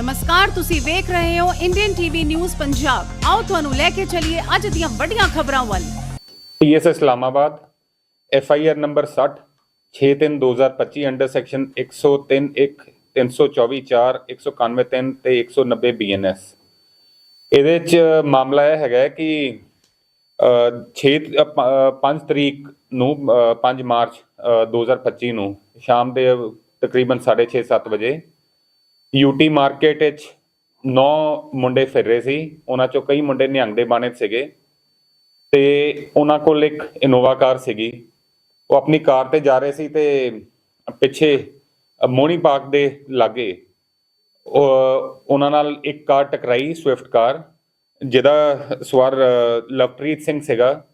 ਨਮਸਕਾਰ ਤੁਸੀਂ ਵੇਖ ਰਹੇ ਹੋ ਇੰਡੀਅਨ ਟੀਵੀ ਨਿਊਜ਼ ਪੰਜਾਬ ਆਓ ਤੁਹਾਨੂੰ ਲੈ ਕੇ ਚੱਲੀਏ ਅੱਜ ਦੀਆਂ ਵੱਡੀਆਂ ਖਬਰਾਂ ਵੱਲ। PS Islamabad F I R number 60 6/3/2025 under section 103 1 324 4 191 3 ਤੇ 190 ਬੀਐਨਐਸ ਇਹਦੇ ਚ ਮਾਮਲਾ ਇਹ ਹੈਗਾ ਕਿ 6 5 ਤਰੀਕ ਨੂੰ ਅ, 5 ਮਾਰਚ ਅ, 2025 ਨੂੰ ਸ਼ਾਮ ਦੇ ਤਕਰੀਬਨ 6:30 7 ਵਜੇ ਯੂਟੀ ਮਾਰਕੀਟ ਵਿੱਚ 9 ਮੁੰਡੇ ਫਿਰ ਰਹੇ ਸੀ। ਉਹਨਾਂ ਚੋਂ ਕਈ ਮੁੰਡੇ ਨਿਹੰਗ ਦੇ ਬਾਣੇ ਸੀਗੇ। ਤੇ ਉਹਨਾਂ ਕੋਲ ਇੱਕ ਇਨੋਵਾ ਕਾਰ ਸੀਗੀ। ਉਹ ਆਪਣੀ ਕਾਰ ਤੇ ਜਾ ਰਹੇ ਸੀ ਤੇ ਪਿੱਛੇ ਮੋਣੀ ਪਾਰਕ ਦੇ ਲਾਗੇ ਉਹਨਾਂ ਨਾਲ ਇੱਕ ਕਾਰ ਟਕਰਾਈ ਸਵਿਫਟ ਕਾਰ, ਜਿਹਦਾ ਸਵਾਰ ਲਵਪ੍ਰੀਤ ਸਿੰਘ ਸੀਗਾ।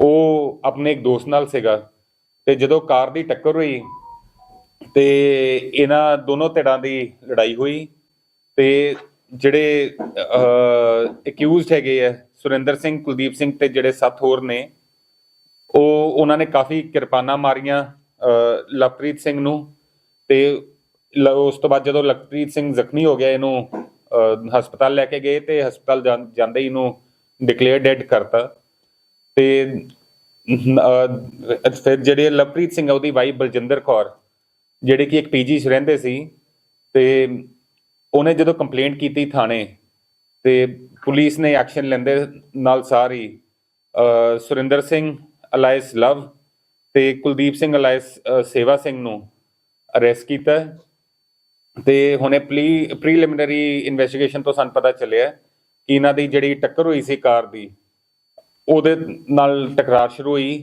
ਉਹ ਆਪਣੇ ਇੱਕ ਦੋਸਤ ਨਾਲ ਸੀਗਾ। ਤੇ ਜਦੋਂ ਕਾਰ ਦੀ ਟੱਕਰ ਹੋਈ ਤੇ ਇਹਨਾਂ ਦੋਨੋਂ ਧਿਰਾਂ ਦੀ ਲੜਾਈ ਹੋਈ ਤੇ ਜਿਹੜੇ ਅਕਿਊਜ਼ਡ ਹੈਗੇ ਆ, ਸੁਰਿੰਦਰ ਸਿੰਘ, ਕੁਲਦੀਪ ਸਿੰਘ ਤੇ ਜਿਹੜੇ ਸੱਤ ਹੋਰ ਨੇ, ਉਹ, ਉਹਨਾਂ ਨੇ ਕਾਫੀ ਕਿਰਪਾਨਾਂ ਮਾਰੀਆਂ ਲਵਪ੍ਰੀਤ ਸਿੰਘ ਨੂੰ ਤੇ ਲ- ਉਸ ਤੋਂ ਬਾਅਦ ਜਦੋਂ ਲਵਪ੍ਰੀਤ ਸਿੰਘ ਜ਼ਖਮੀ ਹੋ ਗਿਆ, ਇਹਨੂੰ ਹਸਪਤਾਲ ਲੈ ਕੇ ਗਏ ਤੇ ਹਸਪਤਾਲ ਜਾਂ- ਜਾਂਦੇ ਹੀ ਇਹਨੂੰ ਡਿਕਲੇਅਰ ਡੈਡ ਕਰਤਾ ਤੇ ਫਿਰ ਜਿਹੜੇ ਲਵਪ੍ਰੀਤ ਸਿੰਘ ਆ, ਉਹਦੀ ਵਾਈਫ ਬਲਜਿੰਦਰ ਕੌਰ ਜਿਹੜੇ ਕਿ ਇੱਕ ਪੀਜੀ 'ਚ ਰਹਿੰਦੇ ਸੀ ਤੇ ਉਹਨੇ ਜਦੋਂ ਕੰਪਲੇਂਟ ਕੀਤੀ ਥਾਣੇ ਤੇ ਪੁਲਿਸ ਨੇ ਐਕਸ਼ਨ ਲੈਂਦੇ ਨਾਲ ਸਾਰੀ ਸੁਰਿੰਦਰ ਸਿੰਘ, ਅਲਾਇਸ ਲਵ ਤੇ ਕੁਲਦੀਪ ਸਿੰਘ, ਅਲਾਇਸ ਸੇਵਾ ਸਿੰਘ ਨੂੰ ਅਰੈਸਟ ਕੀਤਾ ਹੈ। ਤੇ ਹੁਣੇ ਪ੍ਰੀਲਿਮਿਨਰੀ ਇਨਵੈਸਟੀਗੇਸ਼ਨ ਤੋਂ ਸਾਨੂੰ ਪਤਾ ਚੱਲਿਆ ਕਿ ਇਹਨਾਂ ਦੀ ਜਿਹੜੀ ਟੱਕਰ ਹੋਈ ਸੀ ਕਾਰ ਦੀ, ਉਹਦੇ ਨਾਲ ਟਕਰਾਰ ਸ਼ੁਰੂ ਹੋਈ